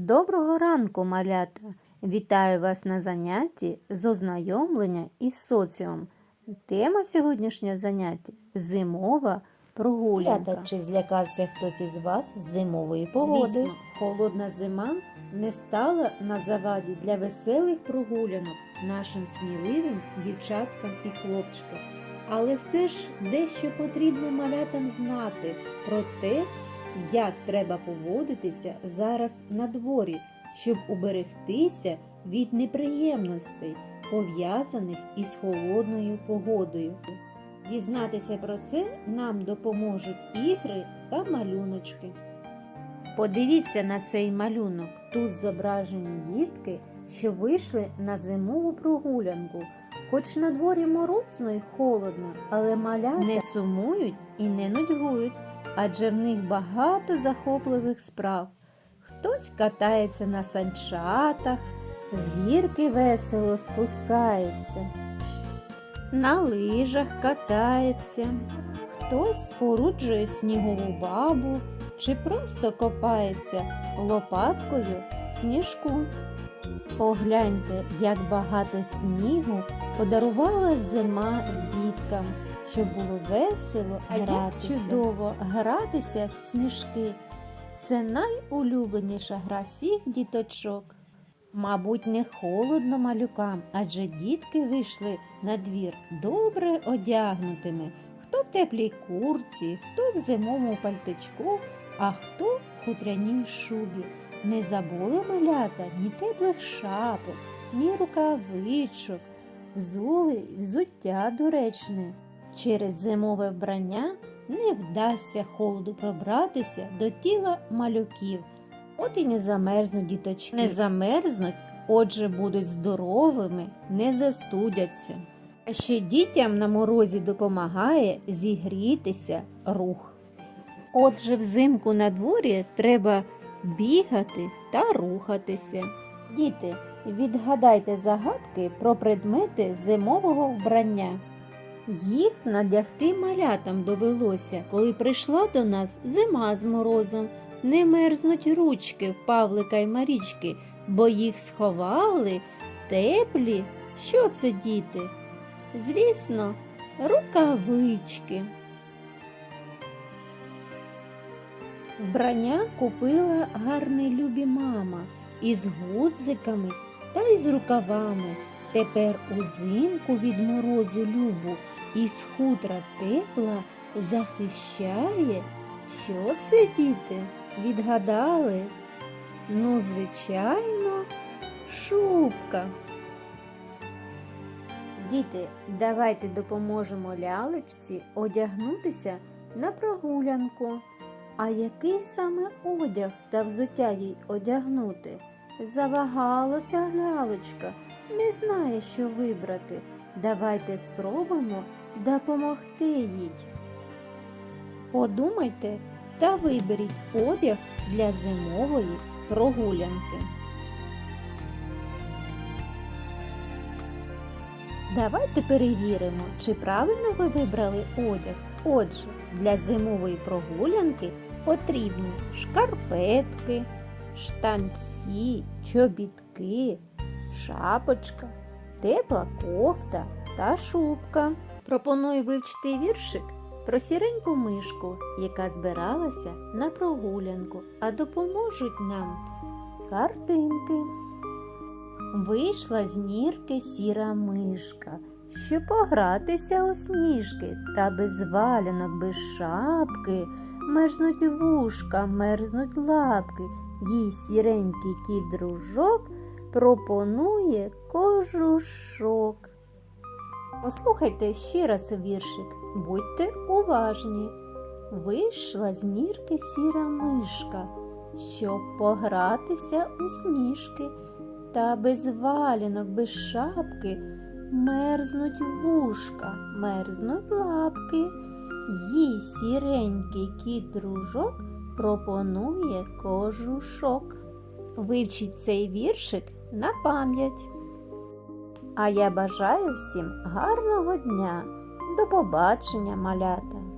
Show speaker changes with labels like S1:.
S1: Доброго ранку, малята! Вітаю вас на занятті з ознайомлення із соціумом. Тема сьогоднішнього заняття зимова прогулянка.
S2: Малята, чи злякався хтось із вас з зимової погоди?
S1: Звісно, холодна зима не стала на заваді для веселих прогулянок нашим сміливим дівчаткам і хлопчикам. Але все ж дещо потрібно малятам знати про те, як треба поводитися зараз на дворі, щоб уберегтися від неприємностей, пов'язаних із холодною погодою. Дізнатися про це нам допоможуть ігри та малюночки. Подивіться на цей малюнок. Тут зображені дітки, що вийшли на зимову прогулянку. Хоч на дворі морозно й холодно, але малята не сумують і не нудьгують, адже в них багато захопливих справ. Хтось катається на санчатах, з гірки весело спускається, на лижах катається, хтось споруджує снігову бабу чи просто копається лопаткою в сніжку. Погляньте, як багато снігу подарувала зима діткам, щоб було весело
S2: А як
S1: гратися. чудово гратися в сніжки. Це найулюбленіша гра всіх діточок. Мабуть, не холодно малюкам, адже дітки вийшли на двір добре одягнутими. Хто в теплій курці, хто в зимовому пальтичку, а хто в хутряній шубі. Не забули малята ні теплих шапок, ні рукавичок, взули взуття доречне. Через зимове вбрання не вдасться холоду пробратися до тіла малюків. От і не замерзнуть діточки. Не замерзнуть, отже, будуть здоровими, не застудяться. А ще дітям на морозі допомагає зігрітися рух. Отже, взимку на дворі треба бігати та рухатися. Діти, відгадайте загадки про предмети зимового вбрання. Їх надягти малятам довелося, коли прийшла до нас зима з морозом. Не мерзнуть ручки в Павлика й Марічки, бо їх сховали теплі. Що це, діти? Звісно, рукавички. Вбрання купила гарний любі мама із гудзиками та із рукавами. Тепер узимку від морозу любу із хутра тепла захищає. Що це, діти? Відгадали? Ну, звичайно, шубка. Діти, давайте допоможемо лялечці одягнутися на прогулянку. А який саме одяг та взуття їй одягнути? Завагалася лялечка, не знає, що вибрати. Давайте спробуємо допомогти їй. Подумайте та виберіть одяг для зимової прогулянки. Давайте перевіримо, чи правильно ви вибрали одяг. Отже, для зимової прогулянки потрібні шкарпетки, штанці, чобітки, шапочка, тепла кофта та шубка. Пропоную вивчити віршик про сіреньку мишку, яка збиралася на прогулянку, а допоможуть нам картинки. Вийшла з нірки сіра мишка, щоб погратися у сніжки, та без валянок, без шапки, мерзнуть вушка, мерзнуть лапки, їй сіренький кіт дружок пропонує кожушок. Послухайте ще раз віршик, будьте уважні. Вийшла з нірки сіра мишка, щоб погратися у сніжки, та без валянок, без шапки мерзнуть вушка, мерзнуть лапки. Їй сіренький кіт дружок пропонує кожушок. Вивчіть цей віршик на пам'ять. А я бажаю всім гарного дня. До побачення, малята!